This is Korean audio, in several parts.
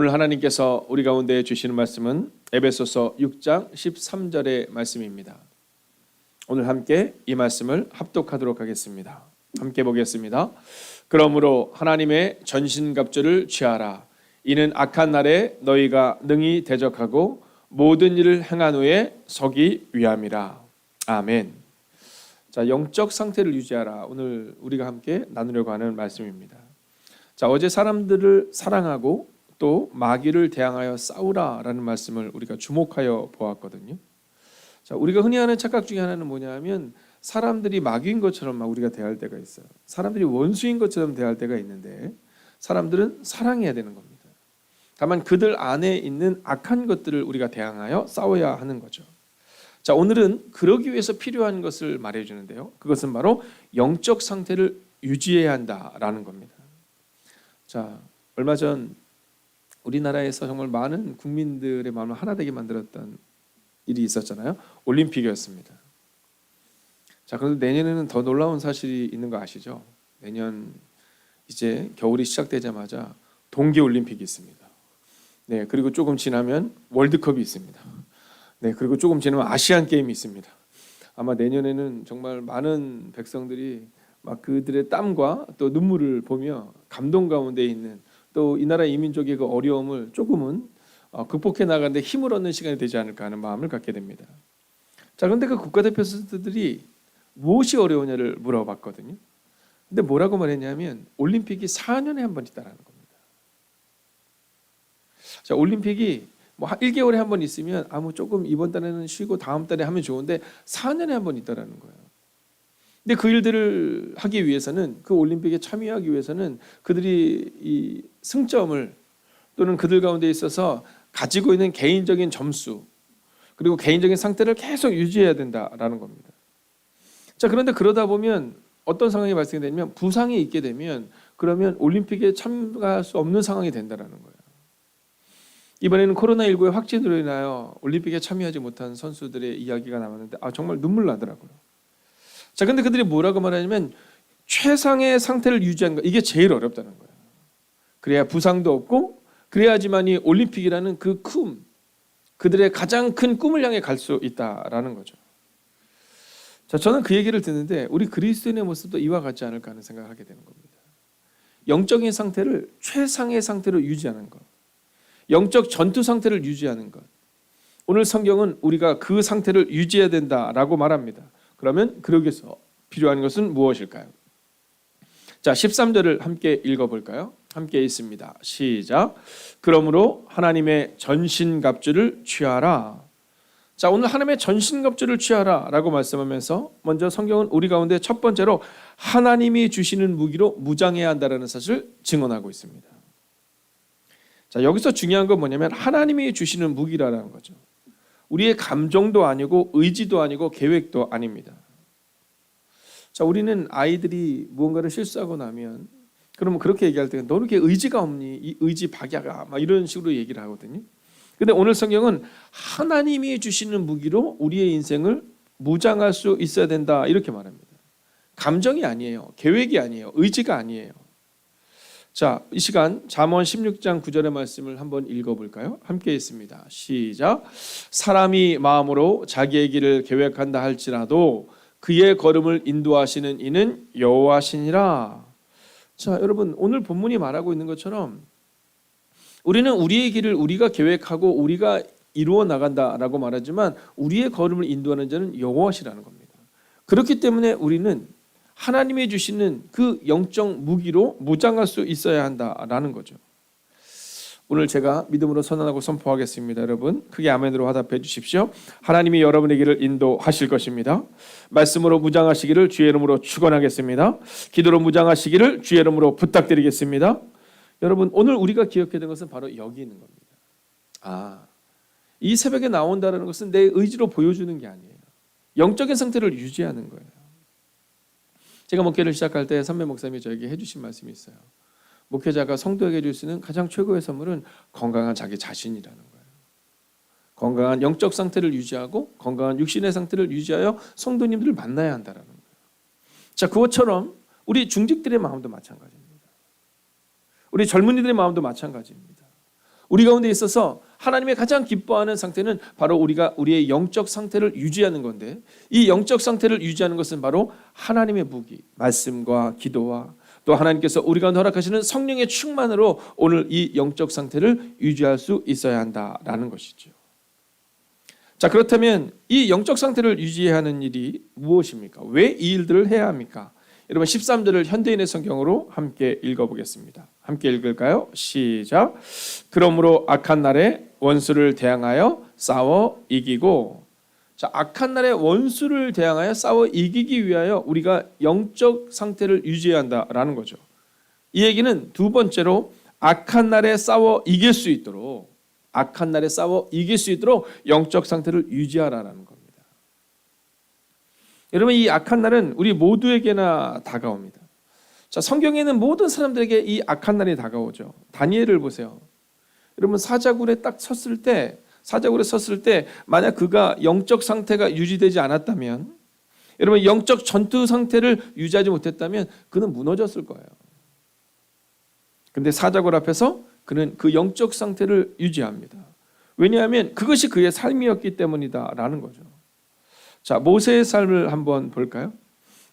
오늘 하나님께서 우리 가운데 주시는 말씀은 에베소서 6장 13절의 말씀입니다. 오늘 함께 이 말씀을 합독하도록 하겠습니다. 함께 보겠습니다. 그러므로 하나님의 전신갑주를 취하라. 이는 악한 날에 너희가 능히 대적하고 모든 일을 행한 후에 서기 위함이라. 아멘. 자, 영적 상태를 유지하라. 오늘 우리가 함께 나누려고 하는 말씀입니다. 자, 어제 사람들을 사랑하고 또 마귀를 대항하여 싸우라라는 말씀을 우리가 주목하여 보았거든요. 자, 우리가 흔히 하는 착각 중에 하나는 뭐냐면 사람들이 마귀인 것처럼 막 우리가 대할 때가 있어요. 사람들이 원수인 것처럼 대할 때가 있는데 사람들은 사랑해야 되는 겁니다. 다만 그들 안에 있는 악한 것들을 우리가 대항하여 싸워야 하는 거죠. 자, 오늘은 그러기 위해서 필요한 것을 말해 주는데요. 그것은 바로 영적 상태를 유지해야 한다라는 겁니다. 자, 얼마 전 우리나라에서 정말 많은 국민들의 마음을 하나 되게 만들었던 일이 있었잖아요. 올림픽이었습니다. 자, 그런데 내년에는 더 놀라운 사실이 있는 거 아시죠? 내년 이제 겨울이 시작되자마자 동계 올림픽이 있습니다. 네, 그리고 조금 지나면 월드컵이 있습니다. 네, 그리고 조금 지나면 아시안 게임이 있습니다. 아마 내년에는 정말 많은 백성들이 막 그들의 땀과 또 눈물을 보며 감동 가운데 있는 또 이 나라 이민족의 그 어려움을 조금은 어, 극복해 나가는데 힘을 얻는 시간이 되지 않을까 하는 마음을 갖게 됩니다. 자, 그런데 그 국가대표 선수들이 무엇이 어려우냐를 물어봤거든요. 근데 뭐라고 말했냐면 올림픽이 4년에 한 번 있다라는 겁니다. 자, 올림픽이 뭐 1개월에 한 번 있으면 아무 조금 이번 달에는 쉬고 다음 달에 하면 좋은데 4년에 한 번 있다라는 거예요. 근데 그 일들을 하기 위해서는 그 올림픽에 참여하기 위해서는 그들이 이 승점을 또는 그들 가운데 있어서 가지고 있는 개인적인 점수 그리고 개인적인 상태를 계속 유지해야 된다라는 겁니다. 자 그런데 그러다 보면 어떤 상황이 발생되냐면 부상이 있게 되면 그러면 올림픽에 참가할 수 없는 상황이 된다라는 거예요. 이번에는 코로나19의 확진으로 인하여 올림픽에 참여하지 못한 선수들의 이야기가 나왔는데 아 정말 눈물 나더라고요. 자 근데 그들이 뭐라고 말하냐면 최상의 상태를 유지하는 거 이게 제일 어렵다는 거예요. 그래야 부상도 없고 그래야지만이 올림픽이라는 그 꿈, 그들의 가장 큰 꿈을 향해 갈 수 있다라는 거죠. 자, 저는 그 얘기를 듣는데 우리 그리스도인의 모습도 이와 같지 않을까 하는 생각을 하게 되는 겁니다. 영적인 상태를 최상의 상태로 유지하는 것, 영적 전투 상태를 유지하는 것. 오늘 성경은 우리가 그 상태를 유지해야 된다라고 말합니다. 그러면 그러기 위해서 필요한 것은 무엇일까요? 자, 13절을 함께 읽어볼까요? 함께 있습니다. 시작. 그러므로 하나님의 전신갑주를 취하라. 자, 오늘 하나님의 전신갑주를 취하라 라고 말씀하면서 먼저 성경은 우리 가운데 첫 번째로 하나님이 주시는 무기로 무장해야 한다라는 사실을 증언하고 있습니다. 자, 여기서 중요한 건 뭐냐면 하나님이 주시는 무기라는 거죠. 우리의 감정도 아니고 의지도 아니고 계획도 아닙니다. 자, 우리는 아이들이 무언가를 실수하고 나면 그러면 그렇게 얘기할 때 너는 이렇게 의지가 없니? 이 의지 박야가 막 이런 식으로 얘기를 하거든요. 근데 오늘 성경은 하나님이 주시는 무기로 우리의 인생을 무장할 수 있어야 된다 이렇게 말합니다. 감정이 아니에요. 계획이 아니에요. 의지가 아니에요. 자, 이 시간 잠언 16장 9절의 말씀을 한번 읽어 볼까요? 함께 있습니다. 시작. 사람이 마음으로 자기의 길을 계획한다 할지라도 그의 걸음을 인도하시는 이는 여호와시니라. 자, 여러분 오늘 본문이 말하고 있는 것처럼 우리는 우리의 길을 우리가 계획하고 우리가 이루어 나간다라고 말하지만 우리의 걸음을 인도하는 자는 여호와시라는 겁니다. 그렇기 때문에 우리는 하나님이 주시는 그 영적 무기로 무장할 수 있어야 한다라는 거죠. 오늘 제가 믿음으로 선언하고 선포하겠습니다. 여러분 크게 아멘으로 화답해 주십시오. 하나님이 여러분의 길을 인도하실 것입니다. 말씀으로 무장하시기를 주의 이름으로 축원하겠습니다. 기도로 무장하시기를 주의 이름으로 부탁드리겠습니다. 여러분 오늘 우리가 기억해야 되는 것은 바로 여기 있는 겁니다. 아, 이 새벽에 나온다는 것은 내 의지로 보여주는 게 아니에요. 영적인 상태를 유지하는 거예요. 제가 목회를 시작할 때 선배 목사님이 저에게 해주신 말씀이 있어요. 목회자가 성도에게 줄 수 있는 가장 최고의 선물은 건강한 자기 자신이라는 거예요. 건강한 영적 상태를 유지하고 건강한 육신의 상태를 유지하여 성도님들을 만나야 한다라는 거예요. 자, 그것처럼 우리 중직들의 마음도 마찬가지입니다. 우리 젊은이들의 마음도 마찬가지입니다. 우리 가운데 있어서 하나님의 가장 기뻐하는 상태는 바로 우리가 우리의 영적 상태를 유지하는 건데 이 영적 상태를 유지하는 것은 바로 하나님의 무기, 말씀과 기도와 또 하나님께서 우리 가운데 허락하시는 성령의 충만으로 오늘 이 영적 상태를 유지할 수 있어야 한다라는 것이죠. 자 그렇다면 이 영적 상태를 유지하는 일이 무엇입니까? 왜 이 일들을 해야 합니까? 여러분 13절을 현대인의 성경으로 함께 읽어보겠습니다. 함께 읽을까요? 시작. 그러므로 악한 날에 원수를 대항하여 싸워 이기고 자 악한 날에 원수를 대항하여 싸워 이기기 위하여 우리가 영적 상태를 유지해야 한다라는 거죠. 이 얘기는 두 번째로 악한 날에 싸워 이길 수 있도록 악한 날에 싸워 이길 수 있도록 영적 상태를 유지하라라는 겁니다. 여러분 이 악한 날은 우리 모두에게나 다가옵니다. 자 성경에는 모든 사람들에게 이 악한 날이 다가오죠. 다니엘을 보세요. 여러분 사자굴에 딱 섰을 때 사자굴에 섰을 때 만약 그가 영적 상태가 유지되지 않았다면 여러분 영적 전투 상태를 유지하지 못했다면 그는 무너졌을 거예요. 근데 사자굴 앞에서 그는 그 영적 상태를 유지합니다. 왜냐하면 그것이 그의 삶이었기 때문이다라는 거죠. 자, 모세의 삶을 한번 볼까요?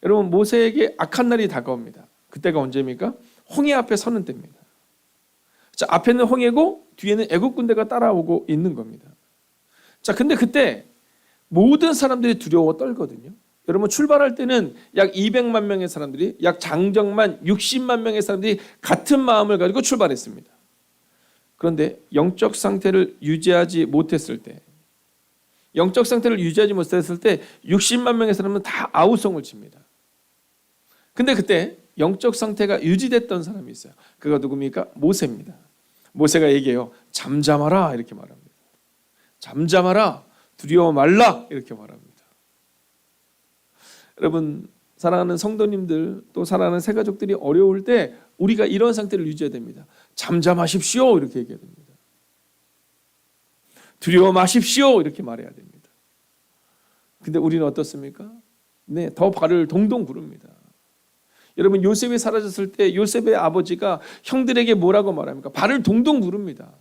여러분 모세에게 악한 날이 다가옵니다. 그때가 언제입니까? 홍해 앞에 서는 때입니다. 자, 앞에는 홍해고 뒤에는 애국 군대가 따라오고 있는 겁니다. 자, 근데 그때 모든 사람들이 두려워 떨거든요. 여러분 출발할 때는 약 200만 명의 사람들이 약 장정만 60만 명의 사람들이 같은 마음을 가지고 출발했습니다. 그런데 영적 상태를 유지하지 못했을 때 영적 상태를 유지하지 못했을 때 60만 명의 사람은 다 아우성을 칩니다. 근데 그때 영적 상태가 유지됐던 사람이 있어요. 그가 누굽니까? 모세입니다. 모세가 얘기해요. 잠잠하라 이렇게 말합니다. 잠잠하라 두려워 말라 이렇게 말합니다. 여러분 사랑하는 성도님들 또 사랑하는 새 가족들이 어려울 때 우리가 이런 상태를 유지해야 됩니다. 잠잠하십시오 이렇게 얘기해야 됩니다. 두려워 마십시오 이렇게 말해야 됩니다. 근데 우리는 어떻습니까? 네, 더 발을 동동 구릅니다. 여러분 요셉이 사라졌을 때 요셉의 아버지가 형들에게 뭐라고 말합니까? 발을 동동 구릅니다.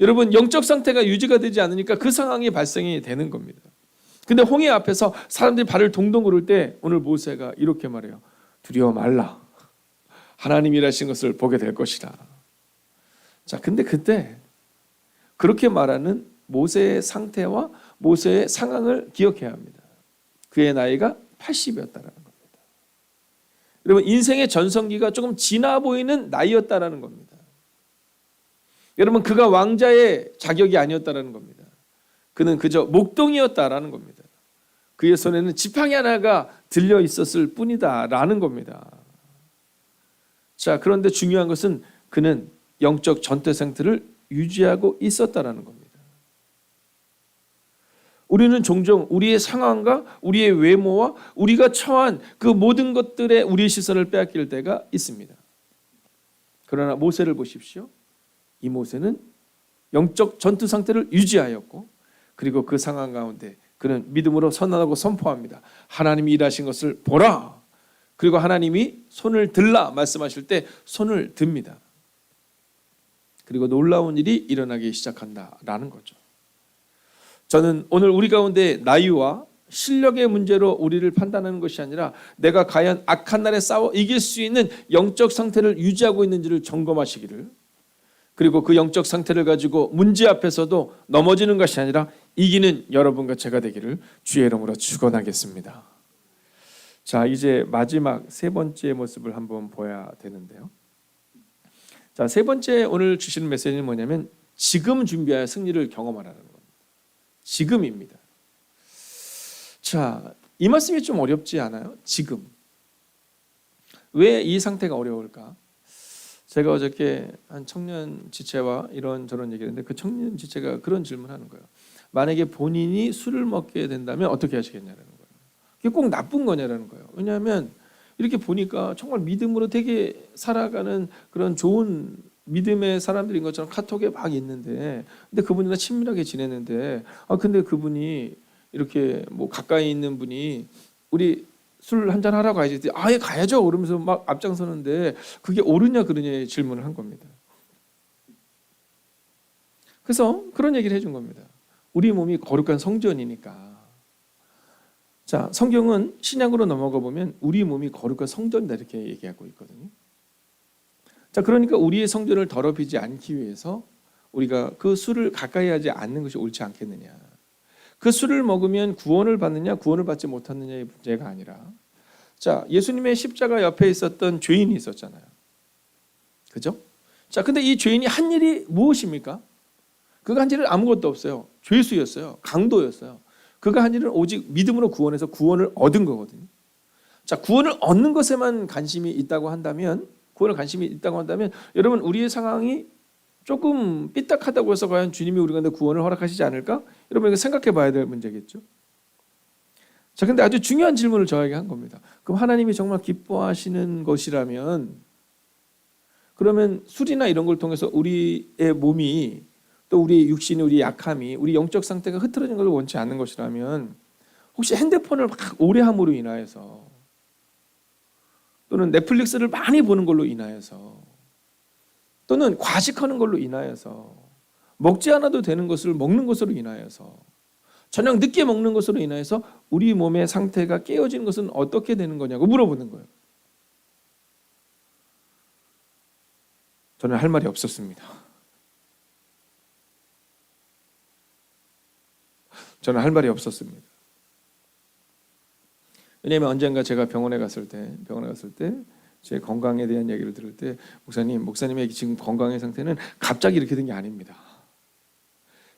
여러분 영적 상태가 유지가 되지 않으니까 그 상황이 발생이 되는 겁니다. 근데 홍해 앞에서 사람들이 발을 동동 구를 때 오늘 모세가 이렇게 말해요. 두려워 말라. 하나님 일하신 것을 보게 될 것이다. 자, 근데 그때 그렇게 말하는 모세의 상태와 모세의 상황을 기억해야 합니다. 그의 나이가 80이었다라는 겁니다. 여러분 인생의 전성기가 조금 지나 보이는 나이였다라는 겁니다. 여러분 그가 왕자의 자격이 아니었다라는 겁니다. 그는 그저 목동이었다라는 겁니다. 그의 손에는 지팡이 하나가 들려 있었을 뿐이다라는 겁니다. 자, 그런데 중요한 것은 그는 영적 상태를 유지하고 있었다라는 겁니다. 우리는 종종 우리의 상황과 우리의 외모와 우리가 처한 그 모든 것들에 우리의 시선을 빼앗길 때가 있습니다. 그러나 모세를 보십시오. 이 모세는 영적 전투 상태를 유지하였고 그리고 그 상황 가운데 그는 믿음으로 선언하고 선포합니다. 하나님이 일하신 것을 보라. 그리고 하나님이 손을 들라 말씀하실 때 손을 듭니다. 그리고 놀라운 일이 일어나기 시작한다라는 거죠. 저는 오늘 우리 가운데 나이와 실력의 문제로 우리를 판단하는 것이 아니라 내가 과연 악한 날에 싸워 이길 수 있는 영적 상태를 유지하고 있는지를 점검하시기를 그리고 그 영적 상태를 가지고 문제 앞에서도 넘어지는 것이 아니라 이기는 여러분과 제가 되기를 주의 이름으로 축원하겠습니다. 자, 이제 마지막 세 번째 모습을 한번 보아야 되는데요. 자, 세 번째 오늘 주시는 메시지는 뭐냐면 지금 준비하여 승리를 경험하라는 겁니다. 지금입니다. 자, 이 말씀이 좀 어렵지 않아요? 지금. 왜 이 상태가 어려울까? 제가 어저께 한 청년 지체와 이런 저런 얘기했는데 그 청년 지체가 그런 질문하는 거예요. 만약에 본인이 술을 먹게 된다면 어떻게 하시겠냐라는 거예요. 그게 꼭 나쁜 거냐라는 거예요. 왜냐하면 이렇게 보니까 정말 믿음으로 되게 살아가는 그런 좋은 믿음의 사람들인 것처럼 카톡에 막 있는데 근데 그분이랑 친밀하게 지내는데 아 근데 그분이 이렇게 뭐 가까이 있는 분이 우리 술 한잔 하러 가야지 아예 가야죠 그러면서 막 앞장서는데 그게 옳으냐 그러냐 질문을 한 겁니다. 그래서 그런 얘기를 해준 겁니다. 우리 몸이 거룩한 성전이니까. 자, 성경은 신약으로 넘어가 보면 우리 몸이 거룩한 성전이다 이렇게 얘기하고 있거든요. 자, 그러니까 우리의 성전을 더럽히지 않기 위해서 우리가 그 술을 가까이 하지 않는 것이 옳지 않겠느냐. 그 술을 먹으면 구원을 받느냐, 구원을 받지 못하느냐의 문제가 아니라 자, 예수님의 십자가 옆에 있었던 죄인이 있었잖아요. 그죠? 자, 근데 이 죄인이 한 일이 무엇입니까? 그가 한 일은 아무것도 없어요. 죄수였어요. 강도였어요. 그가 한 일은 오직 믿음으로 구원해서 구원을 얻은 거거든요. 자, 구원을 얻는 것에만 관심이 있다고 한다면, 구원을 관심이 있다고 한다면, 여러분 우리의 상황이 조금 삐딱하다고 해서 과연 주님이 우리 가운데 구원을 허락하시지 않을까? 여러분 이거 생각해 봐야 될 문제겠죠. 자, 근데 아주 중요한 질문을 저에게 한 겁니다. 그럼 하나님이 정말 기뻐하시는 것이라면, 그러면 술이나 이런 걸 통해서 우리의 몸이 또 우리 육신이 우리 약함이 우리 영적 상태가 흐트러진 것을 원치 않는 것이라면 혹시 핸드폰을 막 오래 함으로 인하여서 또는 넷플릭스를 많이 보는 걸로 인하여서 또는 과식하는 걸로 인하여서 먹지 않아도 되는 것을 먹는 것으로 인하여서 저녁 늦게 먹는 것으로 인하여서 우리 몸의 상태가 깨어지는 것은 어떻게 되는 거냐고 물어보는 거예요. 저는 할 말이 없었습니다. 저는 할 말이 없었습니다. 왜냐하면 언젠가 제가 병원에 갔을 때, 병원에 갔을 때, 제 건강에 대한 얘기를 들을 때, 목사님, 목사님의 지금 건강의 상태는 갑자기 이렇게 된 게 아닙니다.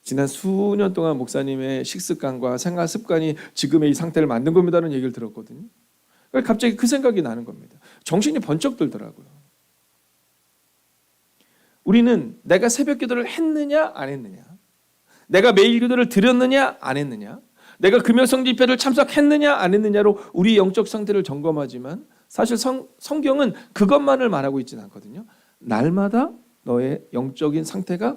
지난 수년 동안 목사님의 식습관과 생활 습관이 지금의 이 상태를 만든 겁니다라는 얘기를 들었거든요. 그러니까 갑자기 그 생각이 나는 겁니다. 정신이 번쩍 들더라고요. 우리는 내가 새벽 기도를 했느냐 안 했느냐 내가 매일 기도를 드렸느냐 안 했느냐 내가 금요성 집회를 참석했느냐 안 했느냐로 우리 영적 상태를 점검하지만 사실 성, 성경은 그것만을 말하고 있지는 않거든요 날마다 너의 영적인 상태가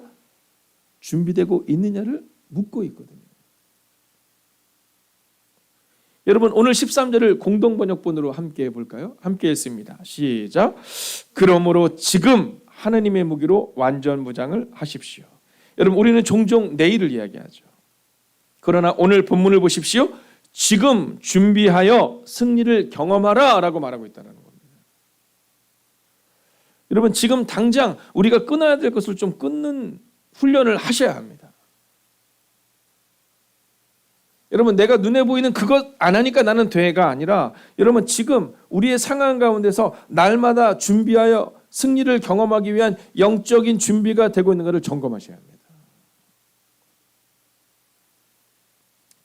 준비되고 있느냐를 묻고 있거든요 여러분 오늘 13절을 공동 번역본으로 함께 볼까요? 함께 했습니다. 시작. 그러므로 지금 하느님의 무기로 완전 무장을 하십시오. 여러분 우리는 종종 내일을 이야기하죠. 그러나 오늘 본문을 보십시오. 지금 준비하여 승리를 경험하라라고 말하고 있다는 겁니다. 여러분 지금 당장 우리가 끊어야 될 것을 좀 끊는 훈련을 하셔야 합니다. 여러분 내가 눈에 보이는 그것 안 하니까 나는 돼가 아니라 여러분 지금 우리의 상황 가운데서 날마다 준비하여 승리를 경험하기 위한 영적인 준비가 되고 있는 것을 점검하셔야 합니다.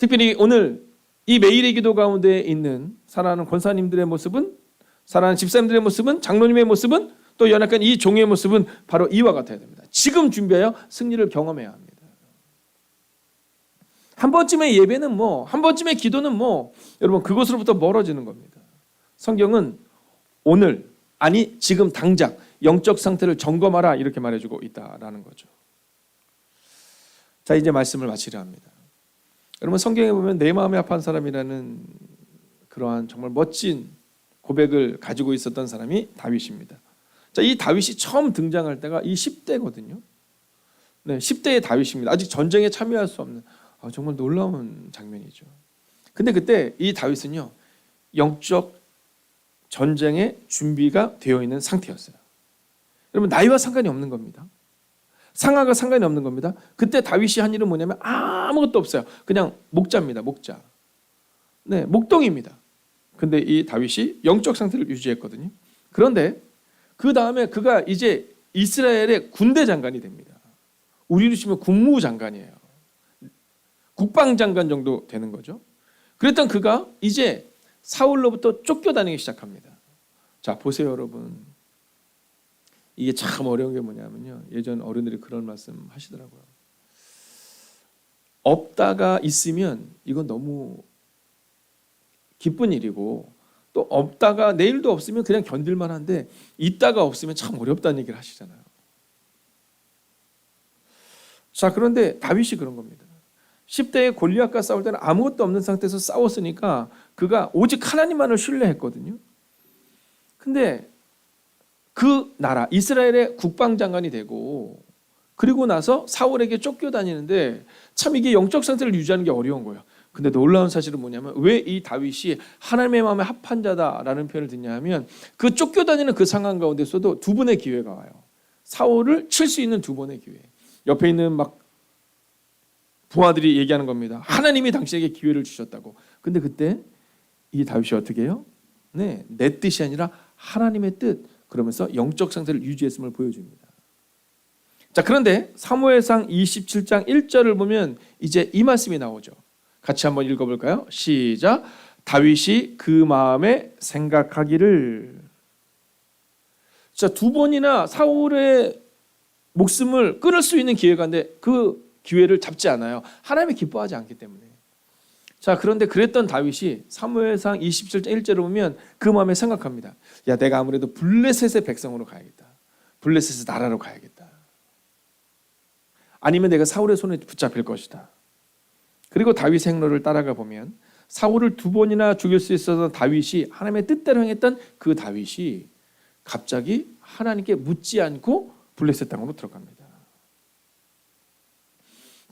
특별히 오늘 이 매일의 기도 가운데 있는 사랑하는 권사님들의 모습은 사랑하는 집사님들의 모습은 장로님의 모습은 또 연약한 이 종의 모습은 바로 이와 같아야 됩니다. 지금 준비하여 승리를 경험해야 합니다. 한 번쯤의 예배는 뭐, 한 번쯤의 기도는 뭐, 여러분 그것으로부터 멀어지는 겁니다. 성경은 오늘 아니 지금 당장 영적 상태를 점검하라 이렇게 말해주고 있다라는 거죠. 자 이제 말씀을 마치려 합니다. 여러분 성경에 보면 내 마음에 합한 사람이라는 그러한 정말 멋진 고백을 가지고 있었던 사람이 다윗입니다. 자, 이 다윗이 처음 등장할 때가 이 10대거든요. 네, 10대의 다윗입니다. 아직 전쟁에 참여할 수 없는 아, 정말 놀라운 장면이죠. 근데 그때 이 다윗은요 영적 전쟁의 준비가 되어 있는 상태였어요. 여러분 나이와 상관이 없는 겁니다. 상하가 상관이 없는 겁니다. 그때 다윗이 한 일은 뭐냐면 아무것도 없어요. 그냥 목자입니다. 목자. 네, 목동입니다. 근데 이 다윗이 영적 상태를 유지했거든요. 그런데 그 다음에 그가 이제 이스라엘의 군대 장관이 됩니다. 우리로 치면 국무장관이에요. 국방장관 정도 되는 거죠. 그랬던 그가 이제 사울로부터 쫓겨다니기 시작합니다. 자, 보세요, 여러분. 이게 참 어려운 게 뭐냐면요. 예전 어른들이 그런 말씀 하시더라고요. 없다가 있으면 이건 너무 기쁜 일이고 또 없다가 내일도 없으면 그냥 견딜만 한데 있다가 없으면 참 어렵다는 얘기를 하시잖아요. 자, 그런데 다윗이 그런 겁니다. 10대의 골리앗과 싸울 때는 아무것도 없는 상태에서 싸웠으니까 그가 오직 하나님만을 신뢰했거든요. 근데 그 나라 이스라엘의 국방장관이 되고 그리고 나서 사울에게 쫓겨 다니는데 참 이게 영적 상태를 유지하는 게 어려운 거예요. 근데 놀라운 사실은 뭐냐면 왜 이 다윗이 하나님의 마음에 합한 자다라는 표현을 듣냐 하면 그 쫓겨 다니는 그 상황 가운데서도 두 번의 기회가 와요. 사울을 칠 수 있는 두 번의 기회. 옆에 있는 막 부하들이 얘기하는 겁니다. 하나님이 당신에게 기회를 주셨다고. 근데 그때 이 다윗이 어떻게 해요? 네, 내 뜻이 아니라 하나님의 뜻. 그러면서 영적 상태를 유지했음을 보여줍니다. 자, 그런데 사무엘상 27장 1절을 보면 이제 이 말씀이 나오죠. 같이 한번 읽어 볼까요? 시작. 다윗이 그 마음에 생각하기를. 자, 두 번이나 사울의 목숨을 끊을 수 있는 기회가 있는데 그 기회를 잡지 않아요. 하나님이 기뻐하지 않기 때문에. 자, 그런데 그랬던 다윗이 사무엘상 27장 1절을 보면 그 마음에 생각합니다. 야, 내가 아무래도 블레셋의 백성으로 가야겠다. 블레셋의 나라로 가야겠다. 아니면 내가 사울의 손에 붙잡힐 것이다. 그리고 다윗의 행로를 따라가 보면 사울을 두 번이나 죽일 수 있었던 다윗이 하나님의 뜻대로 행했던 그 다윗이 갑자기 하나님께 묻지 않고 블레셋 땅으로 들어갑니다.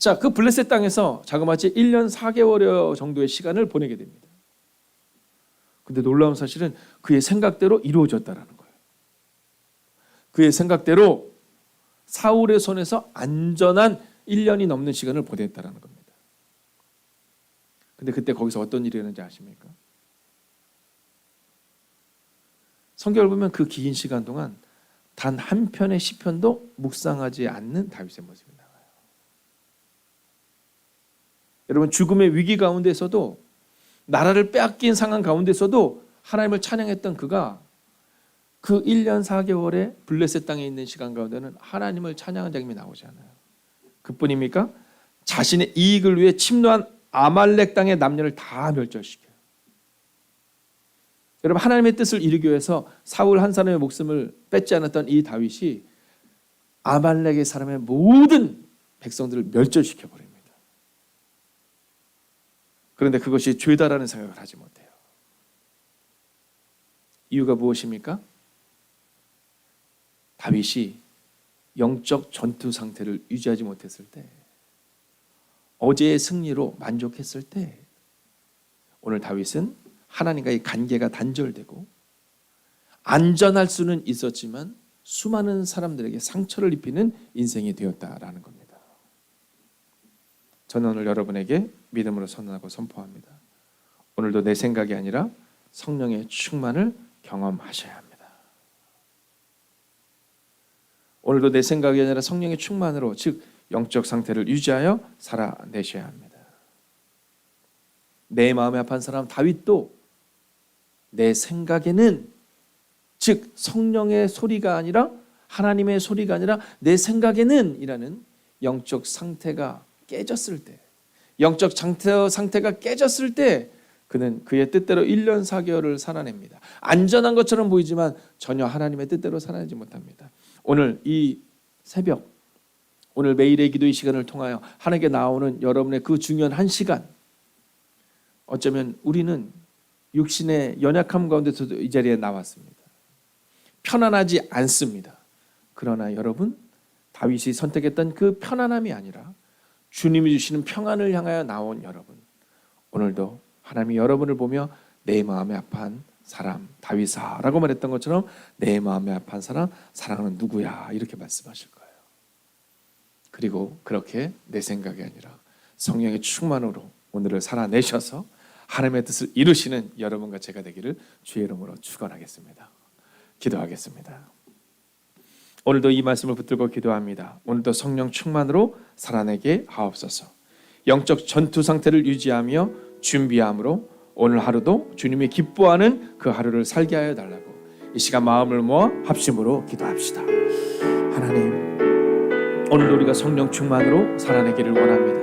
자, 그 블레셋 땅에서 자그마치 1년 4개월여 정도의 시간을 보내게 됩니다. 근데 놀라운 사실은 그의 생각대로 이루어졌다라는 거예요. 그의 생각대로 사울의 손에서 안전한 1년이 넘는 시간을 보냈다라는 겁니다. 근데 그때 거기서 어떤 일이 일어났는지 아십니까? 성경을 보면 그 긴 시간 동안 단 한 편의 시편도 묵상하지 않는 다윗의 나와요. 여러분 죽음의 위기 가운데서도 나라를 빼앗긴 상황 가운데서도 하나님을 찬양했던 그가 그 1년 4개월의 블레셋 땅에 있는 시간 가운데는 하나님을 찬양한 장면이 나오지 않아요. 그뿐입니까? 자신의 이익을 위해 침노한 아말렉 땅의 남녀를 다 멸절시켜요. 여러분 하나님의 뜻을 이루기 위해서 사울 한 사람의 목숨을 뺏지 않았던 이 다윗이 아말렉의 사람의 모든 백성들을 멸절시켜 버립니다. 그런데 그것이 죄다라는 생각을 하지 못해요. 이유가 무엇입니까? 다윗이 영적 전투 상태를 유지하지 못했을 때 어제의 승리로 만족했을 때 오늘 다윗은 하나님과의 관계가 단절되고 안전할 수는 있었지만 수많은 사람들에게 상처를 입히는 인생이 되었다라는 겁니다. 저는 오늘 여러분에게 믿음으로 선언하고 선포합니다. 오늘도 내 생각이 아니라 성령의 충만을 경험하셔야 합니다. 오늘도 내 생각이 아니라 성령의 충만으로 즉 영적 상태를 유지하여 살아내셔야 합니다. 내 마음에 아픈 사람 다윗도 내 생각에는 즉 성령의 소리가 아니라 하나님의 소리가 아니라 내 생각에는 이라는 영적 상태가 깨졌을 때 영적 상태, 상태가 깨졌을 때 그는 그의 뜻대로 1년 4개월을 살아냅니다. 안전한 것처럼 보이지만 전혀 하나님의 뜻대로 살아내지 못합니다. 오늘 이 새벽 오늘 매일의 기도의 시간을 통하여 하나님께 나오는 여러분의 그 중요한 한 시간 어쩌면 우리는 육신의 연약함 가운데서도 이 자리에 나왔습니다. 편안하지 않습니다. 그러나 여러분 다윗이 선택했던 그 편안함이 아니라 주님이 주시는 평안을 향하여 나온 여러분 오늘도 하나님이 여러분을 보며 내 마음에 아파한 사람 다윗아라고 말했던 것처럼 내 마음에 아파한 사람 사랑하는 누구야 이렇게 말씀하실 거예요. 그리고 그렇게 내 생각이 아니라 성령의 충만으로 오늘을 살아내셔서 하나님의 뜻을 이루시는 여러분과 제가 되기를 주의 이름으로 축원하겠습니다. 기도하겠습니다. 오늘도 이 말씀을 붙들고 기도합니다. 오늘도 성령 충만으로 살아내게 하옵소서. 영적 전투 상태를 유지하며 준비함으로 오늘 하루도 주님이 기뻐하는 그 하루를 살게 하여 달라고 이 시간 마음을 모아 합심으로 기도합시다. 하나님, 오늘도 우리가 성령 충만으로 살아내기를 원합니다.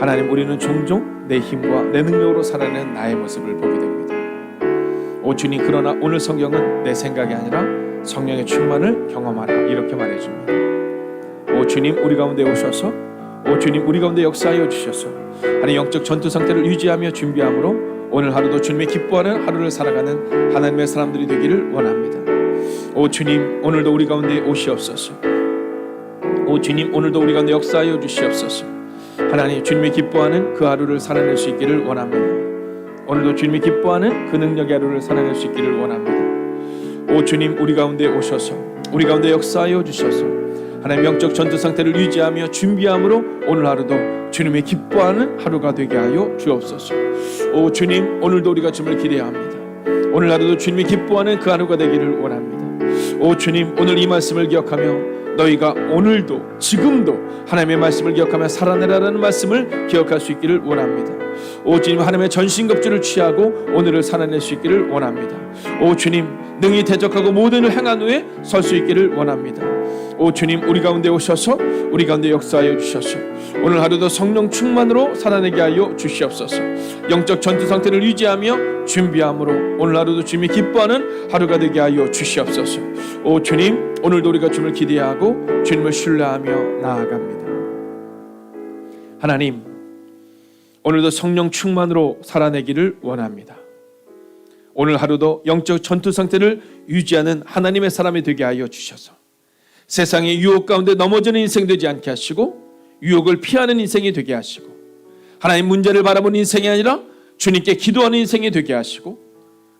하나님, 우리는 종종 내 힘과 내 능력으로 살아내는 나의 모습을 보게 됩니다. 오 주님, 그러나 오늘 성경은 내 생각이 아니라 성령의 충만을 경험하라 이렇게 말해줍니다. 오 주님, 우리 가운데 오셔서 오 주님, 우리 가운데 역사하여 주셔서 하나님 영적 전투 상태를 유지하며 준비함으로 오늘 하루도 주님의 기뻐하는 하루를 살아가는 하나님의 사람들이 되기를 원합니다. 오 주님, 오늘도 우리 가운데 오시옵소서. 오 주님 오늘도 우리 가운데 역사하여 주시옵소서. 하나님 주님이 기뻐하는 그 하루를 살아낼 수 있기를 원합니다. 오늘도 주님이 기뻐하는 그 능력의 하루를 살아낼 수 있기를 원합니다. 오 주님 우리 가운데 오셔서 우리 가운데 역사하여 주셔서 하나님 영적 전투 상태를 유지하며 준비함으로 오늘 하루도 주님이 기뻐하는 하루가 되게 하여 주옵소서. 오 주님 오늘도 우리가 주님을 기대합니다. 오늘 하루도 주님이 기뻐하는 그 하루가 되기를 원합니다. 오 주님 오늘 이 말씀을 기억하며 너희가 오늘도 지금도 하나님의 말씀을 기억하며 살아내라라는 말씀을 기억할 수 있기를 원합니다. 오 주님 하나님의 전신갑주를 취하고 오늘을 살아낼 수 있기를 원합니다. 오 주님 능히 대적하고 모든 을 행한 후에 설 수 있기를 원합니다. 오 주님 우리 가운데 오셔서 우리 가운데 역사하여 주셔서 오늘 하루도 성령 충만으로 살아내게 하여 주시옵소서. 영적 전투 상태를 유지하며 준비함으로 오늘 하루도 주님이 기뻐하는 하루가 되게 하여 주시옵소서. 오 주님 오늘도 우리가 주님을 기대하고 주님을 신뢰하며 나아갑니다. 하나님 오늘도 성령 충만으로 살아내기를 원합니다. 오늘 하루도 영적 전투 상태를 유지하는 하나님의 사람이 되게 하여 주셔서 세상의 유혹 가운데 넘어지는 인생 되지 않게 하시고 유혹을 피하는 인생이 되게 하시고 하나님 문제를 바라보는 인생이 아니라 주님께 기도하는 인생이 되게 하시고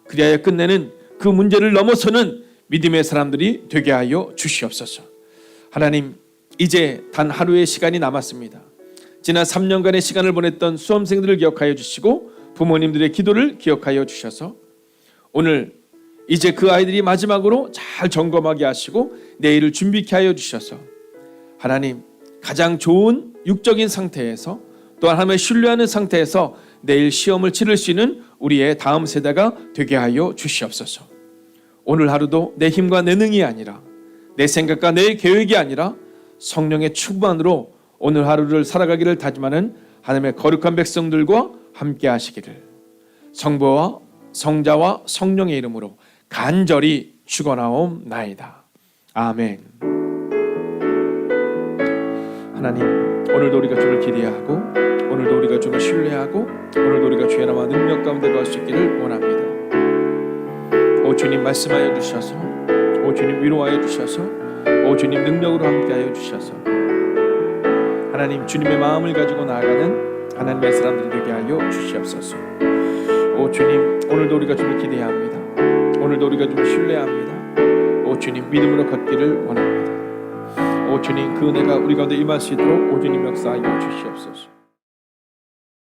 그리하여 끝내는 그 문제를 넘어서는 믿음의 사람들이 되게 하여 주시옵소서. 하나님 이제 단 하루의 시간이 남았습니다. 지난 3년간의 시간을 보냈던 수험생들을 기억하여 주시고 부모님들의 기도를 기억하여 주셔서 오늘 이제 그 아이들이 마지막으로 잘 점검하게 하시고 내일을 준비케 하여 주셔서 하나님 가장 좋은 육적인 상태에서 또한 하나님을 신뢰하는 상태에서 내일 시험을 치를 수 있는 우리의 다음 세대가 되게 하여 주시옵소서. 오늘 하루도 내 힘과 내 능이 아니라 내 생각과 내 계획이 아니라 성령의 충만으로 오늘 하루를 살아가기를 다짐하는 하나님의 거룩한 백성들과 함께 하시기를 성부와 성자와 성령의 이름으로 간절히 축원하옵나이다. 아멘. 하나님 오늘도 우리가 주를 기대하고 오늘도 우리가 주를 신뢰하고 오늘도 우리가 주의 나와 능력 가운데 거할 수 있기를 원합니다. 오 주님 말씀하여 주셔서 오 주님 위로하여 주셔서 오 주님 능력으로 함께하여 주셔서 하나님 주님의 마음을 가지고 나아가는 하나님의 사람들이 되게 하여 주시옵소서. 오 주님 오늘도 우리가 주를 기대합니다. 오늘도 우리가 주를 신뢰합니다. 오 주님 믿음으로 걷기를 원합니다. 오 주님 그 은혜가 우리 가운데 임할 수 있도록 오 주님 역사하여 주시옵소서.